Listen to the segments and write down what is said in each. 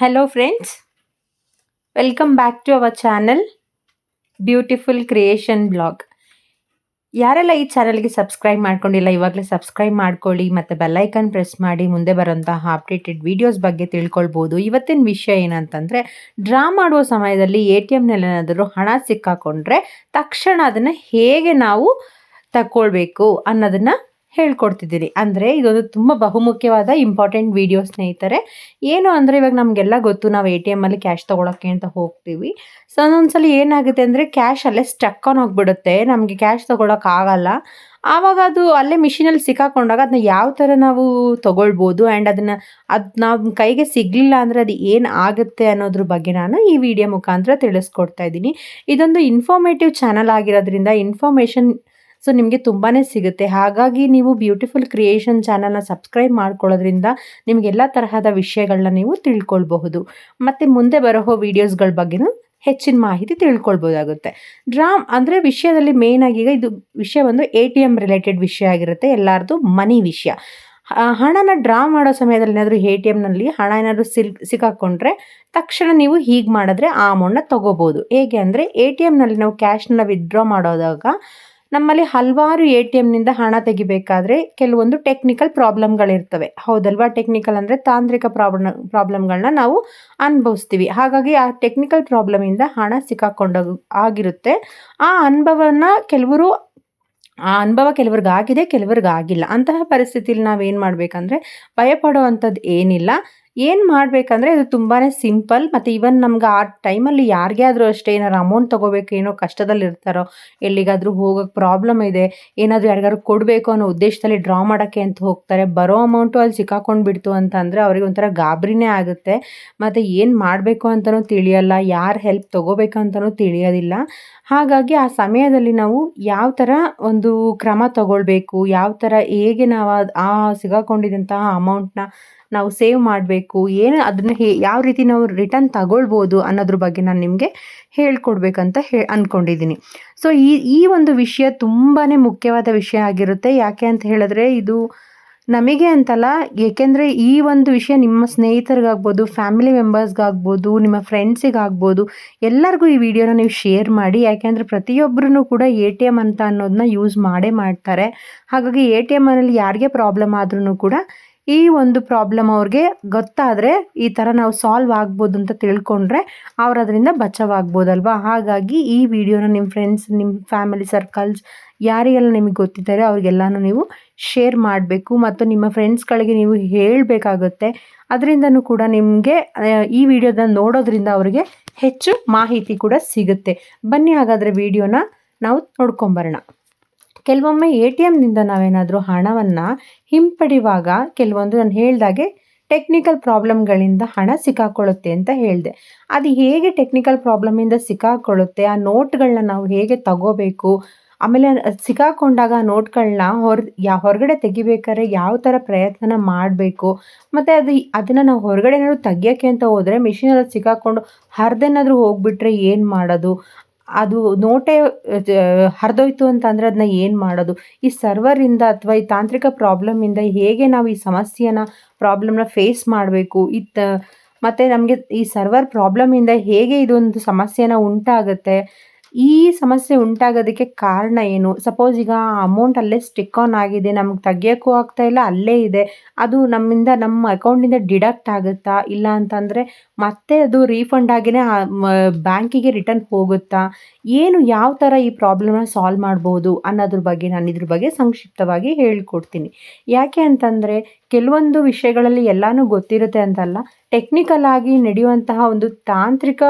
Hello friends welcome back to our channel beautiful creation blog ಯಾರೆಲ್ಲ ಈ ಚಾನಲ್ಗೆ subscribe ಮಾಡ್ಕೊಂಡಿಲ್ಲ, ಇವಾಗಲೇ ಸಬ್ಸ್ಕ್ರೈಬ್ ಮಾಡ್ಕೊಳ್ಳಿ, ಮತ್ತು ಬೆಲ್ಲೈಕನ್ ಪ್ರೆಸ್ ಮಾಡಿ, ಮುಂದೆ ಬರೋಂತಹ ಅಪ್ಡೇಟೆಡ್ ವೀಡಿಯೋಸ್ ಬಗ್ಗೆ ತಿಳ್ಕೊಳ್ಬೋದು. ಇವತ್ತಿನ ವಿಷಯ ಏನಂತಂದರೆ ಡ್ರಾ ಮಾಡುವ ಸಮಯದಲ್ಲಿ ಎ ಟಿ ಎಮ್ನಲ್ಲಿ ಏನಾದರೂ ಹಣ ಸಿಕ್ಕಾಕೊಂಡ್ರೆ, ತಕ್ಷಣ ಅದನ್ನು ಹೇಗೆ ನಾವು ತಗೊಳ್ಬೇಕು ಅನ್ನೋದನ್ನು ಹೇಳ್ಕೊಡ್ತಿದ್ದೀನಿ ಅಂದರೆ ಇದೊಂದು ತುಂಬ ಬಹುಮುಖ್ಯವಾದ ಇಂಪಾರ್ಟೆಂಟ್ ವಿಡಿಯೋ ಸ್ನೇಹಿತರೆ. ಏನು ಅಂದರೆ ಇವಾಗ ನಮಗೆಲ್ಲ ಗೊತ್ತು ನಾವು ಎ ಟಿ ಎಮ್ಮಲ್ಲಿ ಕ್ಯಾಶ್ ತೊಗೊಳಕ್ಕೆ ಅಂತ ಹೋಗ್ತೀವಿ. ಸೊ ಒಂದೊಂದ್ಸಲ ಏನಾಗುತ್ತೆ ಅಂದರೆ ಕ್ಯಾಶ್ ಅಲ್ಲೇ ಸ್ಟಕ್ ಆನ್ ಹೋಗ್ಬಿಡುತ್ತೆ. ನಮಗೆ ಕ್ಯಾಶ್ ತೊಗೊಳಕ್ಕಾಗಲ್ಲ ಆವಾಗ ಅದು ಅಲ್ಲೇ ಮಿಷಿನಲ್ಲಿ ಸಿಕ್ಕಾಕೊಂಡಾಗ ಅದನ್ನ ಯಾವ ಥರ ನಾವು ತೊಗೊಳ್ಬೋದು? ಆ್ಯಂಡ್ ಅದನ್ನು ಅದು ನಮ್ಮ ಕೈಗೆ ಸಿಗಲಿಲ್ಲ ಅಂದರೆ ಅದು ಏನು ಆಗುತ್ತೆ ಅನ್ನೋದ್ರ ಬಗ್ಗೆ ನಾನು ಈ ವಿಡಿಯೋ ಮುಖಾಂತರ ತಿಳಿಸ್ಕೊಡ್ತಾ ಇದ್ದೀನಿ. ಇದೊಂದು ಇನ್ಫಾರ್ಮೇಟಿವ್ ಚಾನಲ್ ಆಗಿರೋದ್ರಿಂದ ಇನ್ಫಾರ್ಮೇಷನ್ ಸೊ ನಿಮಗೆ ತುಂಬಾ ಸಿಗುತ್ತೆ. ಹಾಗಾಗಿ ನೀವು ಬ್ಯೂಟಿಫುಲ್ ಕ್ರಿಯೇಷನ್ ಚಾನಲ್ನ ಸಬ್ಸ್ಕ್ರೈಬ್ ಮಾಡ್ಕೊಳ್ಳೋದ್ರಿಂದ ನಿಮಗೆಲ್ಲ ತರಹದ ವಿಷಯಗಳನ್ನ ನೀವು ತಿಳ್ಕೊಳ್ಬಹುದು. ಮತ್ತು ಮುಂದೆ ಬರೋ ವೀಡಿಯೋಸ್ಗಳ ಬಗ್ಗೆನೂ ಹೆಚ್ಚಿನ ಮಾಹಿತಿ ತಿಳ್ಕೊಳ್ಬೋದಾಗುತ್ತೆ. ಡ್ರಾಮ್ ಅಂದರೆ ವಿಷಯದಲ್ಲಿ ಮೇಯ್ನಾಗಿ ಈಗ ಇದು ವಿಷಯ ಒಂದು ಎ ಟಿ ಎಂ ರಿಲೇಟೆಡ್ ವಿಷಯ ಆಗಿರುತ್ತೆ. ಎಲ್ಲರದು ಮನಿ ವಿಷಯ. ಹಣನ ಡ್ರಾ ಮಾಡೋ ಸಮಯದಲ್ಲಿ ಏನಾದರೂ ಎ ಟಿ ಎಮ್ನಲ್ಲಿ ಹಣ ಏನಾದರೂ ಸಿಲ್, ಸಿಕ್ಕಾಕೊಂಡ್ರೆ ತಕ್ಷಣ ನೀವು ಹೀಗೆ ಮಾಡಿದ್ರೆ ಆ ಅಮೌಂಟ್ನ ತೊಗೋಬೋದು. ಹೇಗೆ ಅಂದರೆ ಎ ಟಿ ಎಮ್ನಲ್ಲಿ ನಾವು ಕ್ಯಾಶ್ನ ವಿತ್ಡ್ರಾ ಮಾಡೋದಾಗ ನಮ್ಮಲ್ಲಿ ಹಲವಾರು ಎ ಟಿ ಎಮ್ನಿಂದ ಹಣ ತೆಗಿಬೇಕಾದ್ರೆ ಕೆಲವೊಂದು ಟೆಕ್ನಿಕಲ್ ಪ್ರಾಬ್ಲಮ್ಗಳಿರ್ತವೆ ಹೌದಲ್ವಾ? ಟೆಕ್ನಿಕಲ್ ಅಂದರೆ ತಾಂತ್ರಿಕ ಪ್ರಾಬ್ಲಮ್ ಪ್ರಾಬ್ಲಮ್ಗಳನ್ನ ನಾವು ಅನುಭವಿಸ್ತೀವಿ. ಹಾಗಾಗಿ ಆ ಟೆಕ್ನಿಕಲ್ ಪ್ರಾಬ್ಲಮಿಂದ ಹಣ ಸಿಕ್ಕಾಕೊಂಡ ಆಗಿರುತ್ತೆ. ಆ ಅನುಭವನ ಕೆಲವರು, ಆ ಅನುಭವ ಕೆಲವ್ರಿಗೆ ಆಗಿದೆ ಕೆಲವ್ರಿಗೆ ಆಗಿಲ್ಲ ಅಂತಹ ಪರಿಸ್ಥಿತಿಲಿ ನಾವೇನು ಮಾಡಬೇಕಂದ್ರೆ ಭಯಪಡುವಂಥದ್ದು ಏನಿಲ್ಲ. ಏನು ಮಾಡಬೇಕಂದ್ರೆ ಇದು ತುಂಬಾ ಸಿಂಪಲ್. ಮತ್ತು ಈವನ್ ನಮ್ಗೆ ಆ ಟೈಮಲ್ಲಿ ಯಾರಿಗೇ ಆದರೂ ಅಷ್ಟೇ ಏನಾರು ಅಮೌಂಟ್ ತೊಗೋಬೇಕು, ಏನೋ ಕಷ್ಟದಲ್ಲಿ ಇರ್ತಾರೋ ಎಲ್ಲಿಗಾದರೂ ಹೋಗೋಕ್ಕೆ ಪ್ರಾಬ್ಲಮ್ ಇದೆ, ಏನಾದರೂ ಯಾರಿಗಾದ್ರು ಕೊಡಬೇಕು ಅನ್ನೋ ಉದ್ದೇಶದಲ್ಲಿ ಡ್ರಾ ಮಾಡೋಕ್ಕೆ ಅಂತ ಹೋಗ್ತಾರೆ. ಬರೋ ಅಮೌಂಟು ಅಲ್ಲಿ ಸಿಕ್ಕಾಕೊಂಡು ಬಿಡ್ತು ಅಂತ ಅಂದರೆ ಅವ್ರಿಗೆ ಒಂಥರ ಗಾಬರಿನೇ ಆಗುತ್ತೆ. ಮತ್ತು ಏನು ಮಾಡಬೇಕು ಅಂತಲೂ ತಿಳಿಯಲ್ಲ, ಯಾರು ಹೆಲ್ಪ್ ತೊಗೋಬೇಕು ಅಂತಲೂ ತಿಳಿಯೋದಿಲ್ಲ. ಹಾಗಾಗಿ ಆ ಸಮಯದಲ್ಲಿ ನಾವು ಯಾವ ಥರ ಒಂದು ಕ್ರಮ ತಗೊಳ್ಬೇಕು, ಯಾವ ಥರ ಹೇಗೆ ನಾವು ಆ ಸಿಗಾಕೊಂಡಿದ್ದಂತಹ ಅಮೌಂಟ್ನ ನಾವು ಸೇವ್ ಮಾಡಬೇಕು, ಏನು ಅದನ್ನ ಹೇ, ಯಾವ ರೀತಿ ನಾವು ರಿಟರ್ನ್ ತಗೊಳ್ಬೋದು ಅನ್ನೋದ್ರ ಬಗ್ಗೆ ನಾನು ನಿಮಗೆ ಹೇಳ್ಕೊಡ್ಬೇಕಂತ ಹೇ ಅಂದ್ಕೊಂಡಿದ್ದೀನಿ ಸೊ ಈ ಈ ಒಂದು ವಿಷಯ ತುಂಬಾ ಮುಖ್ಯವಾದ ವಿಷಯ ಆಗಿರುತ್ತೆ. ಯಾಕೆ ಅಂತ ಹೇಳಿದ್ರೆ ಇದು ನಮಗೆ ಅಂತಲ್ಲ, ಏಕೆಂದರೆ ಈ ಒಂದು ವಿಷಯ ನಿಮ್ಮ ಸ್ನೇಹಿತರಿಗಾಗ್ಬೋದು ಫ್ಯಾಮಿಲಿ ಮೆಂಬರ್ಸ್ಗಾಗ್ಬೋದು ನಿಮ್ಮ ಫ್ರೆಂಡ್ಸಿಗಾಗ್ಬೋದು ಎಲ್ಲರಿಗೂ ಈ ವಿಡಿಯೋನ ನೀವು ಶೇರ್ ಮಾಡಿ. ಯಾಕೆಂದರೆ ಪ್ರತಿಯೊಬ್ಬರೂ ಕೂಡ ಎ ಟಿ ಎಂ ಅಂತ ಅನ್ನೋದನ್ನ ಯೂಸ್ ಮಾಡೇ ಮಾಡ್ತಾರೆ. ಹಾಗಾಗಿ ಎ ಟಿ ಎಮ್ಮಲ್ಲಿ ಯಾರಿಗೆ ಪ್ರಾಬ್ಲಮ್ ಆದ್ರೂ ಕೂಡ ಈ ಒಂದು ಪ್ರಾಬ್ಲಮ್ ಅವ್ರಿಗೆ ಗೊತ್ತಾದರೆ ಈ ಥರ ನಾವು ಸಾಲ್ವ್ ಆಗ್ಬೋದು ಅಂತ ತಿಳ್ಕೊಂಡ್ರೆ ಅವ್ರು ಅದರಿಂದ ಬಚಾವಾಗ್ಬೋದಲ್ವಾ? ಹಾಗಾಗಿ ಈ ವಿಡಿಯೋನ ನಿಮ್ಮ ಫ್ರೆಂಡ್ಸ್ ನಿಮ್ಮ ಫ್ಯಾಮಿಲಿ ಸರ್ಕಲ್ಸ್ ಯಾರಿಗೆಲ್ಲ ನಿಮಗೆ ಗೊತ್ತಿದ್ದಾರೆ ಅವ್ರಿಗೆಲ್ಲನೂ ನೀವು ಶೇರ್ ಮಾಡಬೇಕು ಮತ್ತು ನಿಮ್ಮ ಫ್ರೆಂಡ್ಸ್ಗಳಿಗೆ ನೀವು ಹೇಳಬೇಕಾಗುತ್ತೆ. ಅದರಿಂದನೂ ಕೂಡ ನಿಮಗೆ ಈ ವಿಡಿಯೋದ ನೋಡೋದ್ರಿಂದ ಅವರಿಗೆ ಹೆಚ್ಚು ಮಾಹಿತಿ ಕೂಡ ಸಿಗುತ್ತೆ. ಬನ್ನಿ ಹಾಗಾದರೆ ವಿಡಿಯೋನ ನಾವು ನೋಡ್ಕೊಂಬರೋಣ. ಕೆಲವೊಮ್ಮೆ ಎ ಟಿ ಎಮ್ನಿಂದ ನಾವೇನಾದರೂ ಹಣವನ್ನು ಹಿಂಪಡೆಯುವಾಗ ಕೆಲವೊಂದು ನಾನು ಹೇಳ್ದಾಗೆ ಟೆಕ್ನಿಕಲ್ ಪ್ರಾಬ್ಲಮ್ಗಳಿಂದ ಹಣ ಸಿಕ್ಕಾಕೊಳ್ಳುತ್ತೆ ಅಂತ ಹೇಳಿದೆ. ಅದು ಹೇಗೆ ಟೆಕ್ನಿಕಲ್ ಪ್ರಾಬ್ಲಮಿಂದ ಸಿಕ್ಕಾಕೊಳ್ಳುತ್ತೆ? ಆ ನೋಟ್ಗಳನ್ನ ನಾವು ಹೇಗೆ ತಗೋಬೇಕು? ಆಮೇಲೆ ಸಿಕ್ಕಾಕೊಂಡಾಗ ಆ ನೋಟ್ಗಳನ್ನ ಹೊರ, ಯಾ ಹೊರಗಡೆ ತೆಗಿಬೇಕಾದ್ರೆ ಯಾವ ಥರ ಪ್ರಯತ್ನ ಮಾಡಬೇಕು? ಮತ್ತು ಅದು ಅದನ್ನು ನಾವು ಹೊರಗಡೆ ಏನಾದರೂ ತೆಗಿಯೋಕ್ಕೆ ಅಂತ ಹೋದರೆ ಮಿಷಿನಲ್ಲಿ ಸಿಕ್ಕಾಕೊಂಡು ಹರಿದೇನಾದರೂ ಹೋಗಿಬಿಟ್ರೆ ಏನು ಮಾಡೋದು? ಅದು ನೋಟೇ ಹರಿದೋಯ್ತು ಅಂತಂದರೆ ಅದನ್ನ ಏನು ಮಾಡೋದು? ಈ ಸರ್ವರಿಂದ ಅಥವಾ ಈ ತಾಂತ್ರಿಕ ಪ್ರಾಬ್ಲಮಿಂದ ಹೇಗೆ ನಾವು ಈ ಸಮಸ್ಯೆನ ಪ್ರಾಬ್ಲಮ್ನ ಫೇಸ್ ಮಾಡಬೇಕು? ಇತ್ತ, ಮತ್ತು ನಮಗೆ ಈ ಸರ್ವರ್ ಪ್ರಾಬ್ಲಮಿಂದ ಹೇಗೆ ಇದೊಂದು ಸಮಸ್ಯೆನ ಉಂಟಾಗುತ್ತೆ? ಈ ಸಮಸ್ಯೆ ಉಂಟಾಗೋದಕ್ಕೆ ಕಾರಣ ಏನು? ಸಪೋಸ್ ಈಗ ಅಮೌಂಟ್ ಅಲ್ಲೇ ಸ್ಟಿಕ್ ಆನ್ ಆಗಿದೆ, ನಮ್ಗೆ ತೆಗಿಯೋಕ್ಕೂ ಆಗ್ತಾ ಇಲ್ಲ, ಅಲ್ಲೇ ಇದೆ. ಅದು ನಮ್ಮಿಂದ ನಮ್ಮ ಅಕೌಂಟಿಂದ ಡಿಡಕ್ಟ್ ಆಗುತ್ತಾ? ಇಲ್ಲ ಅಂತಂದರೆ ಮತ್ತೆ ಅದು ರೀಫಂಡ್ ಆಗಿನೇ ಬ್ಯಾಂಕಿಗೆ ರಿಟರ್ನ್ ಹೋಗುತ್ತಾ? ಏನು ಯಾವ ಥರ ಈ ಪ್ರಾಬ್ಲಮ್ನ ಸಾಲ್ವ್ ಮಾಡ್ಬೋದು ಅನ್ನೋದ್ರ ಬಗ್ಗೆ ನಾನು ಇದ್ರ ಬಗ್ಗೆ ಸಂಕ್ಷಿಪ್ತವಾಗಿ ಹೇಳಿಕೊಡ್ತೀನಿ. ಯಾಕೆ ಅಂತಂದರೆ ಕೆಲವೊಂದು ವಿಷಯಗಳಲ್ಲಿ ಎಲ್ಲನೂ ಗೊತ್ತಿರುತ್ತೆ ಅಂತಲ್ಲ. ಟೆಕ್ನಿಕಲ್ ಆಗಿ ನಡೆಯುವಂತಹ ಒಂದು ತಾಂತ್ರಿಕ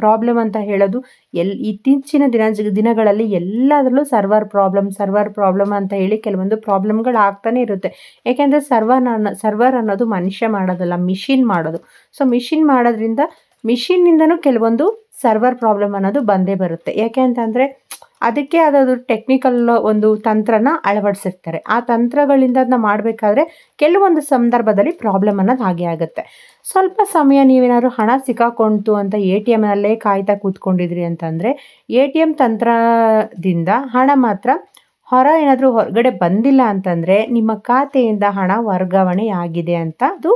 ಪ್ರಾಬ್ಲಮ್ ಅಂತ ಹೇಳೋದು ಎಲ್, ಇತ್ತೀಚಿನ ದಿನ, ದಿನಗಳಲ್ಲಿ ಎಲ್ಲದರಲ್ಲೂ ಸರ್ವರ್ ಪ್ರಾಬ್ಲಮ್ ಸರ್ವರ್ ಪ್ರಾಬ್ಲಮ್ ಅಂತ ಹೇಳಿ ಕೆಲವೊಂದು ಪ್ರಾಬ್ಲಮ್ಗಳು ಆಗ್ತಾನೆ ಇರುತ್ತೆ. ಯಾಕೆಂದರೆ ಸರ್ವರ್ ಸರ್ವರ್ ಅನ್ನೋದು ಮನುಷ್ಯ ಮಾಡೋದಲ್ಲ ಮಿಷಿನ್ ಮಾಡೋದು. ಸೊ ಮಿಷಿನ್ ಮಾಡೋದ್ರಿಂದ ಮಿಷಿನ್ನಿಂದನೂ ಕೆಲವೊಂದು ಸರ್ವರ್ ಪ್ರಾಬ್ಲಮ್ ಅನ್ನೋದು ಬಂದೇ ಬರುತ್ತೆ. ಯಾಕೆ ಅಂತಂದರೆ ಅದಕ್ಕೆ ಅದಾದ್ರು ಟೆಕ್ನಿಕಲ್ ಒಂದು ತಂತ್ರನ ಅಳವಡಿಸಿರ್ತಾರೆ. ಆ ತಂತ್ರಗಳಿಂದ ಅದನ್ನ ಮಾಡಬೇಕಾದ್ರೆ ಕೆಲವೊಂದು ಸಂದರ್ಭದಲ್ಲಿ ಪ್ರಾಬ್ಲಮ್ ಅನ್ನೋದು ಹಾಗೆ ಆಗುತ್ತೆ. ಸ್ವಲ್ಪ ಸಮಯ ನೀವೇನಾದ್ರು ಹಣ ಸಿಕ್ಕಾಕೊಂತು ಅಂತ ಎ ಟಿ ಎಮ್ನಲ್ಲೇ ಕಾಯ್ತಾ ಕೂತ್ಕೊಂಡಿದ್ರಿ ಅಂತಂದರೆ, ಎ ಟಿ ಎಂ ತಂತ್ರದಿಂದ ಹಣ ಮಾತ್ರ ಹೊರ ಏನಾದರೂ ಹೊರಗಡೆ ಬಂದಿಲ್ಲ ಅಂತಂದರೆ ನಿಮ್ಮ ಖಾತೆಯಿಂದ ಹಣ ವರ್ಗಾವಣೆ ಆಗಿದೆ ಅಂತ ಅದು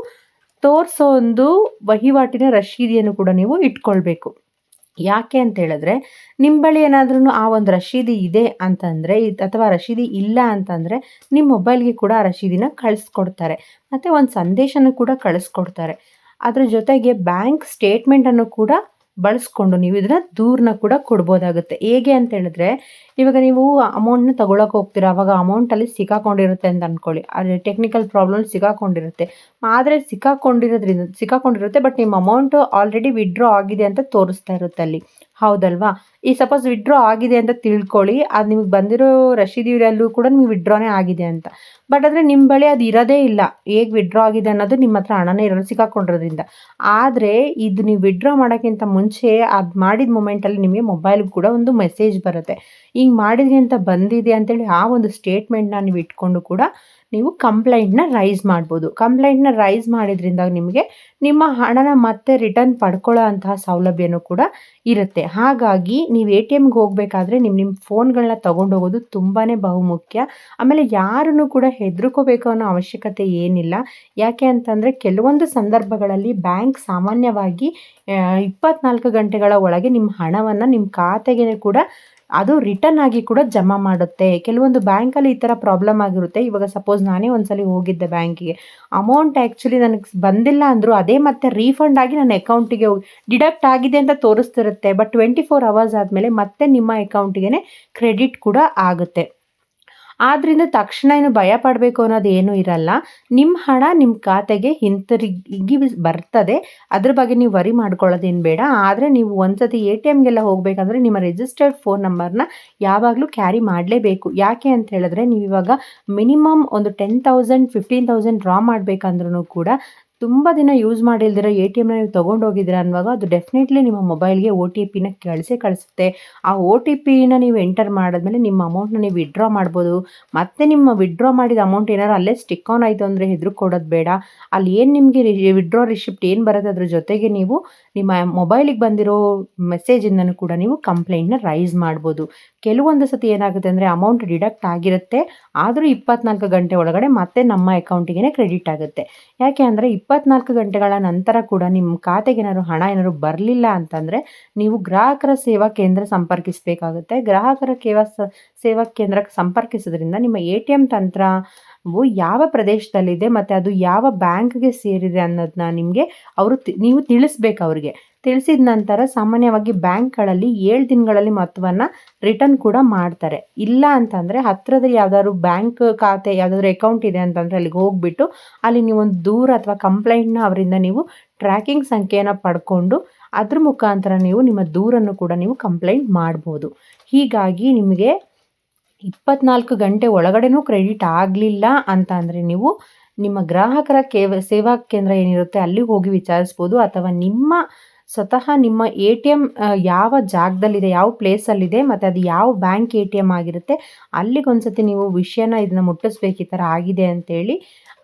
ತೋರಿಸೋ ಒಂದು ವಹಿವಾಟಿನ ರಶೀದಿಯನ್ನು ಕೂಡ ನೀವು ಇಟ್ಕೊಳ್ಬೇಕು. ಯಾಕೆ ಅಂತ ಹೇಳಿದ್ರೆ ನಿಮ್ಮ ಬಳಿ ಏನಾದ್ರೂ ಆ ಒಂದು ರಶೀದಿ ಇದೆ ಅಂತಂದರೆ ಅಥವಾ ರಶೀದಿ ಇಲ್ಲ ಅಂತಂದರೆ ನಿಮ್ಮ ಮೊಬೈಲ್ಗೆ ಕೂಡ ಆ ರಶೀದಿನ ಕಳಿಸ್ಕೊಡ್ತಾರೆ. ಮತ್ತು ಒಂದು ಸಂದೇಶನೂ ಕೂಡ ಕಳಿಸ್ಕೊಡ್ತಾರೆ. ಅದ್ರ ಜೊತೆಗೆ ಬ್ಯಾಂಕ್ ಸ್ಟೇಟ್ಮೆಂಟನ್ನು ಕೂಡ ಬಳಸ್ಕೊಂಡು ನೀವು ಇದನ್ನ ದೂರನ್ನ ಕೂಡ ಕೊಡ್ಬೋದಾಗುತ್ತೆ. ಹೇಗೆ ಅಂತ ಹೇಳಿದ್ರೆ, ಇವಾಗ ನೀವು ಅಮೌಂಟ್ನ ತಗೊಳಕ್ಕೆ ಹೋಗ್ತೀರಾ? ಅವಾಗ ಅಮೌಂಟಲ್ಲಿ ಸಿಕ್ಕಾಕೊಂಡಿರುತ್ತೆ ಅಂತ ಅನ್ಕೊಳ್ಳಿ. ಅದೇ ಟೆಕ್ನಿಕಲ್ ಪ್ರಾಬ್ಲಮ್ ಸಿಕ್ಕಾಕೊಂಡಿರುತ್ತೆ. ಆದರೆ ಸಿಕ್ಕಾಕೊಂಡಿರೋದ್ರಿಂದ, ಸಿಕ್ಕಾಕೊಂಡಿರುತ್ತೆ ಬಟ್ ನಿಮ್ಮ ಅಮೌಂಟು ಆಲ್ರೆಡಿ ವಿಡ್ರಾ ಆಗಿದೆ ಅಂತ ತೋರಿಸ್ತಾ ಇರುತ್ತೆ ಅಲ್ಲಿ. ಹೌದಲ್ವಾ? ಈ ಸಪೋಸ್ ವಿಡ್ರಾ ಆಗಿದೆ ಅಂತ ತಿಳ್ಕೊಳ್ಳಿ. ಅದು ನಿಮಗೆ ಬಂದಿರೋ ರಶೀದಿಯಲ್ಲೂ ಕೂಡ ನಿಮ್ಗೆ ವಿಡ್ರಾನೇ ಆಗಿದೆ ಅಂತ. ಬಟ್ ಆದರೆ ನಿಮ್ಮ ಬಳಿ ಅದು ಇರೋದೇ ಇಲ್ಲ. ಹೇಗೆ ವಿಡ್ರಾ ಆಗಿದೆ ಅನ್ನೋದು ನಿಮ್ಮ ಹತ್ರ ಹಣನೇ ಇರೋದು ಸಿಕ್ಕಾಕೊಂಡಿರೋದ್ರಿಂದ. ಆದರೆ ಇದು ನೀವು ವಿಡ್ರಾ ಮಾಡೋಕ್ಕಿಂತ ಮುಂಚೆ ಅದು ಮಾಡಿದ ಮೂಮೆಂಟಲ್ಲಿ ನಿಮಗೆ ಮೊಬೈಲ್ಗೆ ಕೂಡ ಒಂದು ಮೆಸೇಜ್ ಬರುತ್ತೆ. ಹಿಂಗೆ ಮಾಡಿದ್ರಿ ಅಂತ ಬಂದಿದೆ ಅಂತೇಳಿ ಆ ಒಂದು ಸ್ಟೇಟ್ಮೆಂಟ್ನ ನೀವು ಇಟ್ಕೊಂಡು ಕೂಡ ನೀವು ಕಂಪ್ಲೇಂಟ್ನ ರೈಸ್ ಮಾಡ್ಬೋದು. ಕಂಪ್ಲೇಂಟ್ನ ರೈಸ್ ಮಾಡಿದ್ರಿಂದ ನಿಮಗೆ ನಿಮ್ಮ ಹಣನ ಮತ್ತೆ ರಿಟರ್ನ್ ಪಡ್ಕೊಳ್ಳೋ ಅಂತಹ ಸೌಲಭ್ಯನೂ ಕೂಡ ಇರುತ್ತೆ. ಹಾಗಾಗಿ ನೀವು ಎ ಟಿ ಎಮ್ಗೆ ಹೋಗಬೇಕಾದ್ರೆ ನಿಮ್ಮ ನಿಮ್ಮ ಫೋನ್ಗಳನ್ನ ತೊಗೊಂಡೋಗೋದು ತುಂಬಾ ಬಹುಮುಖ್ಯ. ಆಮೇಲೆ ಯಾರನ್ನು ಕೂಡ ಹೆದರ್ಕೋಬೇಕು ಅನ್ನೋ ಅವಶ್ಯಕತೆ ಏನಿಲ್ಲ. ಯಾಕೆ ಅಂತಂದರೆ ಕೆಲವೊಂದು ಸಂದರ್ಭಗಳಲ್ಲಿ ಬ್ಯಾಂಕ್ ಸಾಮಾನ್ಯವಾಗಿ ಇಪ್ಪತ್ನಾಲ್ಕು ಗಂಟೆಗಳ ಒಳಗೆ ನಿಮ್ಮ ಹಣವನ್ನು ನಿಮ್ಮ ಖಾತೆಗೆ ಕೂಡ ಅದು ರಿಟರ್ನ್ ಆಗಿ ಕೂಡ ಜಮಾ ಮಾಡುತ್ತೆ. ಕೆಲವೊಂದು ಬ್ಯಾಂಕಲ್ಲಿ ಈ ಥರ ಪ್ರಾಬ್ಲಮ್ ಆಗಿರುತ್ತೆ. ಇವಾಗ ಸಪೋಸ್ ನಾನೇ ಒಂದ್ಸಲಿ ಹೋಗಿದ್ದೆ ಬ್ಯಾಂಕಿಗೆ ಅಮೌಂಟ್ ಆ್ಯಕ್ಚುಲಿ ನನಗೆ ಬಂದಿಲ್ಲ ಅಂದರೂ ಅದೇ ಮತ್ತೆ ರೀಫಂಡ್ ಆಗಿ ನನ್ನ ಅಕೌಂಟಿಗೆ ಡಿಡಕ್ಟ್ ಆಗಿದೆ ಅಂತ ತೋರಿಸ್ತಿರುತ್ತೆ. ಬಟ್ ಟ್ವೆಂಟಿ ಫೋರ್ ಅವರ್ಸ್ ಆದಮೇಲೆ ಮತ್ತೆ ನಿಮ್ಮ ಅಕೌಂಟಿಗೆ ಕ್ರೆಡಿಟ್ ಕೂಡ ಆಗುತ್ತೆ. ಆದ್ದರಿಂದ ತಕ್ಷಣ ಏನು ಭಯ ಪಡಬೇಕು ಅನ್ನೋದು ಏನೂ ಇರಲ್ಲ. ನಿಮ್ಮ ಹಣ ನಿಮ್ಮ ಖಾತೆಗೆ ಹಿಂತಿರುಗಿ ಬರ್ತದೆ. ಅದ್ರ ಬಗ್ಗೆ ನೀವು ವರಿ ಮಾಡ್ಕೊಳ್ಳೋದೇನು ಬೇಡ. ಆದರೆ ನೀವು ಒಂದ್ಸತಿ ಎ ಟಿ ಎಮ್ಗೆಲ್ಲ ಹೋಗಬೇಕಂದ್ರೆ ನಿಮ್ಮ ರಿಜಿಸ್ಟರ್ಡ್ ಫೋನ್ ನಂಬರ್ನ ಯಾವಾಗಲೂ ಕ್ಯಾರಿ ಮಾಡಲೇಬೇಕು. ಯಾಕೆ ಅಂತ ಹೇಳಿದ್ರೆ ನೀವು ಇವಾಗ ಮಿನಿಮಮ್ ಒಂದು ten thousand fifteen thousand draw ಮಾಡಬೇಕಂದ್ರೂ ಕೂಡ ತುಂಬ ದಿನ ಯೂಸ್ ಮಾಡಿಲ್ದಿರ ಎ ಟಿ ಎಮ್ನ ನೀವು ತೊಗೊಂಡೋಗಿದ್ದೀರ ಅನ್ನುವಾಗ ಅದು ಡೆಫಿನೆಟ್ಲಿ ನಿಮ್ಮ ಮೊಬೈಲ್ಗೆ ಒ ಟಿ ಪಿನ ಕಳಿಸಿ ಕಳಿಸುತ್ತೆ. ಆ ಒ ಟಿ ಪಿನ ನೀವು ಎಂಟರ್ ಮಾಡಿದ್ಮೇಲೆ ನಿಮ್ಮ ಅಮೌಂಟ್ನ ನೀವು ವಿಡ್ರಾ ಮಾಡ್ಬೋದು. ಮತ್ತೆ ನಿಮ್ಮ ವಿಡ್ರಾ ಮಾಡಿದ ಅಮೌಂಟ್ ಏನಾರು ಅಲ್ಲೇ ಸ್ಟಿಕ್ ಆನ್ ಆಯಿತು ಅಂದರೆ ಹೆದ್ರು ಕೊಡೋದು ಬೇಡ. ಅಲ್ಲಿ ಏನು ನಿಮಗೆ ವಿಡ್ರಾ ರಿಸಿಪ್ಟ್ ಏನು ಬರುತ್ತೆ ಅದ್ರ ಜೊತೆಗೆ ನೀವು ನಿಮ್ಮ ಮೊಬೈಲಿಗೆ ಬಂದಿರೋ ಮೆಸೇಜಿಂದನೂ ಕೂಡ ನೀವು ಕಂಪ್ಲೇಂಟ್ನ ರೈಸ್ ಮಾಡ್ಬೋದು. ಕೆಲವೊಂದು ಸತಿ ಏನಾಗುತ್ತೆ ಅಂದರೆ ಅಮೌಂಟ್ ಡಿಡಕ್ಟ್ ಆಗಿರುತ್ತೆ, ಆದರೂ ಇಪ್ಪತ್ನಾಲ್ಕು ಗಂಟೆ ಒಳಗಡೆ ಮತ್ತೆ ನಮ್ಮ ಅಕೌಂಟಿಗೆ ಕ್ರೆಡಿಟ್ ಆಗುತ್ತೆ. ಯಾಕೆ ಅಂದರೆ ಇಪ್ಪತ್ನಾಲ್ಕು ಗಂಟೆಗಳ ನಂತರ ಕೂಡ ನಿಮ್ಮ ಖಾತೆಗೆ ಏನಾದ್ರು ಹಣ ಏನಾದ್ರು ಬರಲಿಲ್ಲ ಅಂತಂದರೆ ನೀವು ಗ್ರಾಹಕರ ಸೇವಾ ಕೇಂದ್ರ ಸಂಪರ್ಕಿಸಬೇಕಾಗುತ್ತೆ. ಗ್ರಾಹಕರ ಸೇವಾ ಸೇವಾ ಕೇಂದ್ರಕ್ಕೆ ಸಂಪರ್ಕಿಸೋದ್ರಿಂದ ನಿಮ್ಮ ಎ ಟಿ ಎಂ ತಂತ್ರವು ಯಾವ ಪ್ರದೇಶದಲ್ಲಿದೆ ಮತ್ತು ಅದು ಯಾವ ಬ್ಯಾಂಕ್ಗೆ ಸೇರಿದೆ ಅನ್ನೋದನ್ನ ನಿಮಗೆ ಅವರು ನೀವು ತಿಳಿಸ್ಬೇಕು ಅವ್ರಿಗೆ. ತಿಳಿಸಿದ ನಂತರ ಸಾಮಾನ್ಯವಾಗಿ ಬ್ಯಾಂಕ್ಗಳಲ್ಲಿ ಏಳು ದಿನಗಳಲ್ಲಿ ಮೊತ್ತವನ್ನು ರಿಟರ್ನ್ ಕೂಡ ಮಾಡ್ತಾರೆ. ಇಲ್ಲ ಅಂತಂದರೆ ಹತ್ತಿರದಲ್ಲಿ ಯಾವ್ದಾದ್ರು ಬ್ಯಾಂಕ್ ಖಾತೆ, ಯಾವುದಾದ್ರು ಅಕೌಂಟ್ ಇದೆ ಅಂತಂದರೆ ಅಲ್ಲಿಗೆ ಹೋಗ್ಬಿಟ್ಟು ಅಲ್ಲಿ ನೀವೊಂದು ದೂರ ಅಥವಾ ಕಂಪ್ಲೇಂಟ್ನ ಅವರಿಂದ ನೀವು ಟ್ರ್ಯಾಕಿಂಗ್ ಸಂಖ್ಯೆಯನ್ನು ಪಡ್ಕೊಂಡು ಅದ್ರ ಮುಖಾಂತರ ನೀವು ನಿಮ್ಮ ದೂರನ್ನು ಕೂಡ ನೀವು ಕಂಪ್ಲೇಂಟ್ ಮಾಡ್ಬೋದು. ಹೀಗಾಗಿ ನಿಮಗೆ ಇಪ್ಪತ್ನಾಲ್ಕು ಗಂಟೆ ಒಳಗಡೆನೂ ಕ್ರೆಡಿಟ್ ಆಗಲಿಲ್ಲ ಅಂತ ಅಂದರೆ ನೀವು ನಿಮ್ಮ ಗ್ರಾಹಕರ ಕೇವ, ಸೇವಾ ಕೇಂದ್ರ ಏನಿರುತ್ತೆ ಅಲ್ಲಿ ಹೋಗಿ ವಿಚಾರಿಸ್ಬೋದು ಅಥವಾ ನಿಮ್ಮ ಸ್ವತಃ ನಿಮ್ಮ ಎ ಟಿ ಎಂ ಯಾವ ಜಾಗದಲ್ಲಿದೆ, ಯಾವ ಪ್ಲೇಸಲ್ಲಿದೆ, ಮತ್ತು ಅದು ಯಾವ ಬ್ಯಾಂಕ್ ಎ ಟಿ ಎಂ ಆಗಿರುತ್ತೆ ಅಲ್ಲಿಗೆ ನೀವು ವಿಷಯನ ಇದನ್ನು ಮುಟ್ಟಿಸ್ಬೇಕು ಈ ಥರ ಆಗಿದೆ ಅಂತೇಳಿ.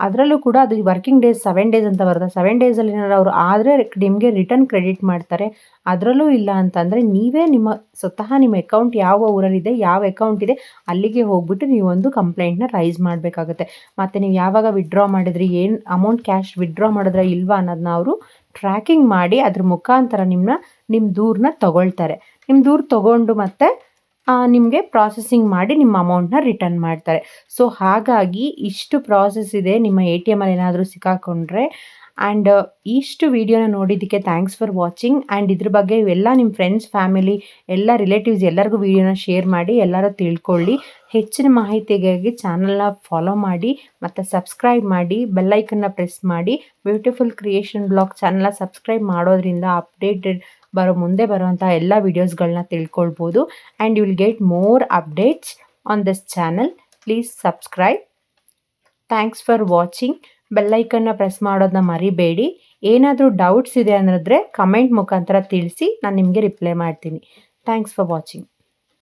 ಅದರಲ್ಲೂ ಕೂಡ ಅದು ವರ್ಕಿಂಗ್ ಡೇಸ್, ಸೆವೆನ್ ಡೇಸ್ ಅಂತ ಬರುತ್ತೆ. ಸೆವೆನ್ ಡೇಸಲ್ಲಿ ಏನಾದ್ರು ಅವರು ಆದರೆ ನಿಮಗೆ ರಿಟರ್ನ್ ಕ್ರೆಡಿಟ್ ಮಾಡ್ತಾರೆ. ಅದರಲ್ಲೂ ಇಲ್ಲ ಅಂತಂದರೆ ನೀವೇ ನಿಮ್ಮ ಸ್ವತಃ ನಿಮ್ಮ ಅಕೌಂಟ್ ಯಾವ ಊರಲ್ಲಿದೆ, ಯಾವ ಅಕೌಂಟ್ ಇದೆ, ಅಲ್ಲಿಗೆ ಹೋಗ್ಬಿಟ್ಟು ನೀವು ಒಂದು ಕಂಪ್ಲೇಂಟ್ನ ರೈಸ್ ಮಾಡಬೇಕಾಗುತ್ತೆ. ಮತ್ತು ನೀವು ಯಾವಾಗ ವಿಡ್ರಾ ಮಾಡಿದ್ರಿ, ಏನು ಅಮೌಂಟ್ ಕ್ಯಾಶ್ ವಿಡ್ರಾ ಮಾಡಿದ್ರೆ ಇಲ್ವಾ ಅನ್ನೋದನ್ನ ಅವರು ಟ್ರ್ಯಾಕಿಂಗ್ ಮಾಡಿ ಅದ್ರ ಮುಖಾಂತರ ನಿಮ್ಮನ್ನ ನಿಮ್ಮ ದೂರನ್ನ ತೊಗೊಳ್ತಾರೆ. ನಿಮ್ಮ ದೂರ ತೊಗೊಂಡು ಮತ್ತೆ ನಿಮಗೆ ಪ್ರಾಸೆಸಿಂಗ್ ಮಾಡಿ ನಿಮ್ಮ ಅಮೌಂಟ್ನ ರಿಟರ್ನ್ ಮಾಡ್ತಾರೆ. ಸೊ ಹಾಗಾಗಿ ಇಷ್ಟು ಪ್ರಾಸೆಸ್ ಇದೆ. ನಿಮ್ಮ ಎ ಟಿ ಎಮಲ್ಲಿ ಏನಾದರೂ ಸಿಕ್ಕಾಕೊಂಡ್ರೆ ಆ್ಯಂಡ್ ಇಷ್ಟು ವೀಡಿಯೋನ ನೋಡಿದ್ದಕ್ಕೆ ಥ್ಯಾಂಕ್ಸ್ ಫಾರ್ ವಾಚಿಂಗ್ ಆ್ಯಂಡ್ ಇದ್ರ ಬಗ್ಗೆ ಎಲ್ಲ ನಿಮ್ಮ ಫ್ರೆಂಡ್ಸ್ ಫ್ಯಾಮಿಲಿ ಎಲ್ಲ ರಿಲೇಟಿವ್ಸ್ ಎಲ್ಲರಿಗೂ ವೀಡಿಯೋನ ಶೇರ್ ಮಾಡಿ, ಎಲ್ಲರೂ ತಿಳ್ಕೊಳ್ಳಿ. ಹೆಚ್ಚಿನ ಮಾಹಿತಿಗಾಗಿ ಚಾನಲ್ನ ಫಾಲೋ ಮಾಡಿ, ಮತ್ತು ಸಬ್ಸ್ಕ್ರೈಬ್ ಮಾಡಿ ಬೆಲ್ಲೈಕನ್ನ ಪ್ರೆಸ್ ಮಾಡಿ. ಬ್ಯೂಟಿಫುಲ್ ಕ್ರಿಯೇಷನ್ ಬ್ಲಾಗ್ ಚಾನಲ್ನ ಸಬ್ಸ್ಕ್ರೈಬ್ ಮಾಡೋದ್ರಿಂದ ಅಪ್ಡೇಟೆಡ್ ಬರೋ ಮುಂದೆ ಬರುವಂಥ ಎಲ್ಲ ವೀಡಿಯೋಸ್ಗಳನ್ನ ತಿಳ್ಕೊಳ್ಬೋದು. And you will get more updates on this channel please subscribe thanks for watching ಬೆಲ್ಲೈಕನ್ನ press ಮಾಡೋದನ್ನ ಮರಿಬೇಡಿ. ಏನಾದರೂ ಡೌಟ್ಸ್ ಇದೆ ಅನ್ನೋದ್ರೆ ಕಮೆಂಟ್ ಮುಖಾಂತರ ತಿಳಿಸಿ, ನಾನು ನಿಮಗೆ ರಿಪ್ಲೈ ಮಾಡ್ತೀನಿ. Thanks for watching